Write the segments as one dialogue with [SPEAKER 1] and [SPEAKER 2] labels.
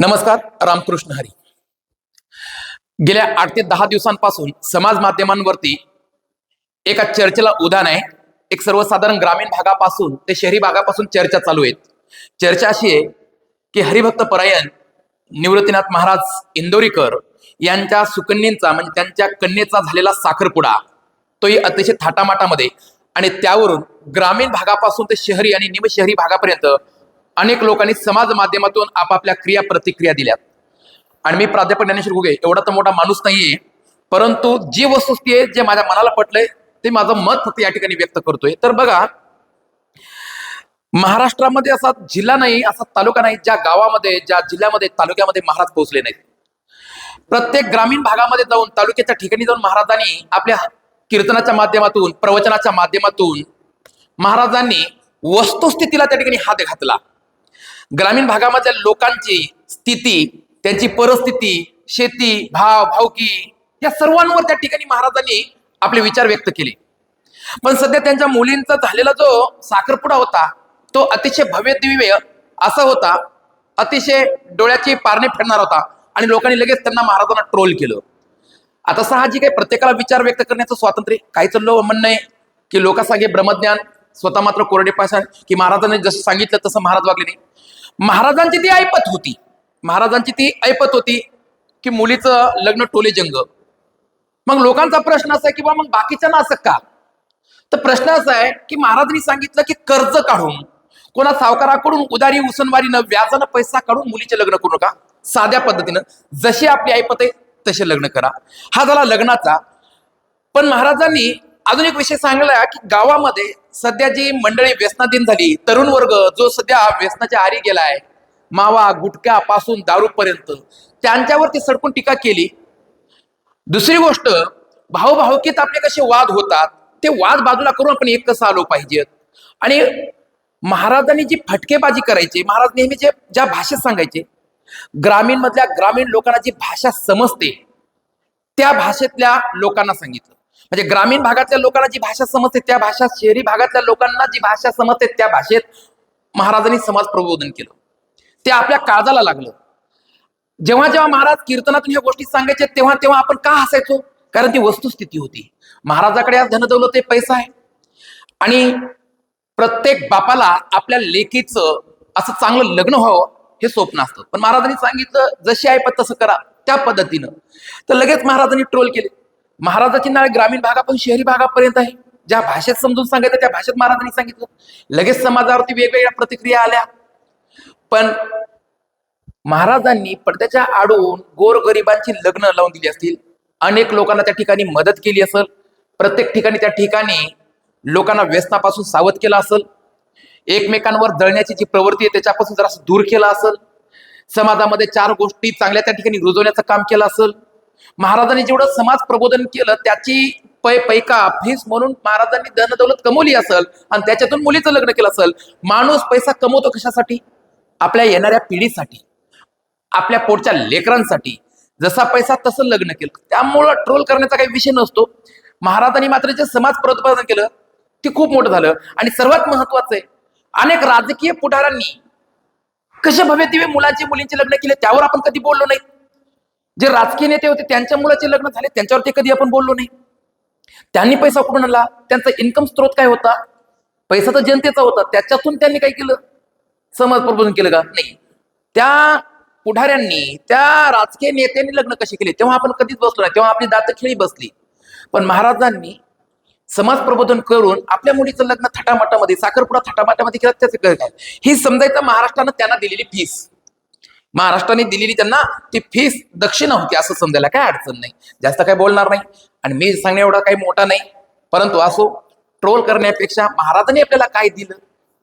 [SPEAKER 1] नमस्कार रामकृष्ण हरी. गेल्या आठ ते दहा दिवसांपासून समाज माध्यमांवरती एका चर्चेला उदान आहे. एक सर्वसाधारण ग्रामीण भागापासून ते शहरी भागापासून चर्चा चालू आहेत. चर्चा अशी आहे की हरिभक्त परायण निवृत्तीनाथ महाराज इंदोरीकर यांच्या सुकन्यांचा म्हणजे त्यांच्या कन्येचा झालेला साखरपुडा तोही अतिशय थाटामाटामध्ये. आणि त्यावरून ग्रामीण भागापासून ते शहरी आणि निमशहरी भागापर्यंत अनेक लोकांनी समाज माध्यमातून आपापल्या क्रिया प्रतिक्रिया दिल्यात. आणि मी प्राध्यापक ज्ञानेश्वर घुगे एवढा तर मोठा माणूस नाहीये परंतु जी वस्तुस्थिती आहे जे माझ्या मनाला पटलंय ते माझं मत फक्त या ठिकाणी व्यक्त करतोय. तर बघा महाराष्ट्रामध्ये असा जिल्हा नाही असा तालुका नाही ज्या गावामध्ये ज्या जिल्ह्यामध्ये तालुक्यामध्ये महाराज पोहोचले नाहीत. प्रत्येक ग्रामीण भागामध्ये जाऊन तालुक्याच्या ठिकाणी जाऊन महाराजांनी आपल्या कीर्तनाच्या माध्यमातून प्रवचनाच्या माध्यमातून महाराजांनी वस्तुस्थितीला त्या ठिकाणी हात घातला. ग्रामीण भागामधल्या लोकांची स्थिती त्यांची परिस्थिती शेती भाव भावकी या सर्वांवर त्या ठिकाणी महाराजांनी आपले विचार व्यक्त केले. पण सध्या त्यांच्या मुलींचा झालेला जो साखरपुडा होता तो अतिशय भव्य दिव्य असा होता अतिशय डोळ्याची पारणे फेडणार होता आणि लोकांनी लगेच त्यांना महाराजांना ट्रोल केलं. आता साहजिक आहे प्रत्येकाला विचार व्यक्त करण्याचं स्वातंत्र्य काहीच लो म्हणणं आहे की लोकांसागे ब्रह्मज्ञान स्वतः मात्र कोरडे पाषाण की महाराजांनी जसं सांगितलं तसं महाराज वागले नाही. महाराजांची ती ऐपत होती. महाराजांची ती ऐपत होती की मुलीचं लग्न टोले जंग. मग लोकांचा प्रश्न असा आहे की बा मग बाकीच्यांना असं का? तर प्रश्न असा आहे की महाराजांनी सांगितलं की कर्ज काढून कोणा सावकाराकडून उदारी उसनवारीनं व्याजानं पैसा काढून मुलीचे लग्न करू नका. साध्या पद्धतीनं जशी आपली ऐपत आहे तसे लग्न करा. हा झाला लग्नाचा. पण महाराजांनी अजून एक विषय सांगला की गावामध्ये सध्या जी मंडळी व्यसनाधीन झाली तरुण वर्ग जो सध्या व्यसनाच्या आरी गेलाय मावा गुटख्यापासून दारूपर्यंत त्यांच्यावरती सडकून टीका केली. दुसरी गोष्ट भावभावकीत आपले कसे वाद होतात ते वाद बाजूला करून आपण एक कसं आलो पाहिजेत? आणि महाराजांनी जी फटकेबाजी करायची महाराज नेहमी जे ज्या भाषेत सांगायचे ग्रामीण मधल्या ग्रामीण लोकांना जी भाषा समजते त्या भाषेतल्या लोकांना सांगितलं. म्हणजे ग्रामीण भागातल्या लोकांना जी भाषा समजते त्या भाषा शहरी भागातल्या लोकांना जी भाषा समजते त्या भाषेत महाराजांनी समाज प्रबोधन केलं. ते आपल्या काळजाला लागलं. जेव्हा जेव्हा महाराज कीर्तनातून ह्या गोष्टी सांगायचे तेव्हा तेव्हा आपण का हसायचो? कारण ती वस्तुस्थिती होती. महाराजाकडे आज धनदौलत ते पैसा आहे. आणि प्रत्येक बापाला आपल्या लेकीचं असं चांगलं लग्न व्हावं हे स्वप्न असतं. पण महाराजांनी सांगितलं जशी आहे पण तसं करा. त्या पद्धतीनं. तर लगेच महाराजांनी ट्रोल केले. महाराजाची नाळ ग्रामीण भागापासून शहरी भागापर्यंत आहे. ज्या भाषेत समजून सांगायचं त्या भाषेत महाराजांनी सांगितलं. लगेच समाजावरती वेगवेगळ्या प्रतिक्रिया आल्या. पण महाराजांनी पडद्याच्या आडून गोरगरिबांची लग्न लावून दिली असतील. अनेक लोकांना त्या ठिकाणी मदत केली असेल. प्रत्येक ठिकाणी त्या ठिकाणी लोकांना व्यसनापासून सावध केलं असेल. एकमेकांवर जळण्याची जी प्रवृत्ती आहे त्याच्यापासून जरा दूर केला असेल. समाजामध्ये चार गोष्टी चांगल्या त्या ठिकाणी रुजवण्याचं काम केलं असेल. महाराजांनी जेवढं समाज प्रबोधन केलं त्याची पै पैका फीस म्हणून महाराजांनी धनदौलत कमवली असेल आणि त्याच्यातून मुलीचं लग्न केलं असेल माणूस पैसा कमवतो कशासाठी? आपल्या येणाऱ्या पिढीसाठी. आपल्या पोटच्या लेकरांसाठी. जसा पैसा तसं लग्न केलं. त्यामुळं ट्रोल करण्याचा काही विषय नसतो. महाराजांनी मात्र जे समाज प्रतिपादन केलं ते खूप मोठं झालं. आणि सर्वात महत्वाचं आहे अनेक राजकीय पुढाऱ्यांनी कशा भव्य दिव्य मुलांचे मुलींचे लग्न केले त्यावर आपण कधी बोललो नाही. जे राजकीय नेते होते त्यांच्या मुलाचे लग्न झाले त्यांच्यावरती कधी आपण बोललो नाही. त्यांनी पैसा कुठून आणला? त्यांचा इन्कम स्त्रोत काय होता? पैसा तर जनतेचा होता. त्याच्यातून त्यांनी काय केलं? समाज प्रबोधन केलं का? नाही. त्या पुढाऱ्यांनी त्या राजकीय नेत्यांनी लग्न कसे केले? तेव्हा आपण कधीच बसलो नाही. तेव्हा आपली दात खेळी बसली. पण महाराजांनी समाज प्रबोधन करून आपल्या मुलीचं लग्न थटामाटामध्ये साखरपुडा थटामाटामध्ये केलं त्याचं काय काय ही समजायचं महाराष्ट्रानं त्यांना दिलेली फीस महाराष्ट्राने दिलेली त्यांना ती फीस दक्षिणा होती असं समजायला काय अडचण नाही. जास्त काय बोलणार नाही. आणि मी सांगण्या एवढा काही मोठा नाही. परंतु असो ट्रोल करण्यापेक्षा महाराजांनी आपल्याला काय दिलं?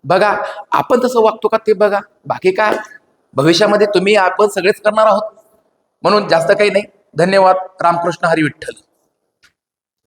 [SPEAKER 1] बघा आपण तसं वागतो का ते बघा. बाकी काय? भविष्यामध्ये तुम्ही आपण सगळेच करणार आहोत. म्हणून जास्त काही नाही. धन्यवाद. रामकृष्ण हरी विठ्ठल.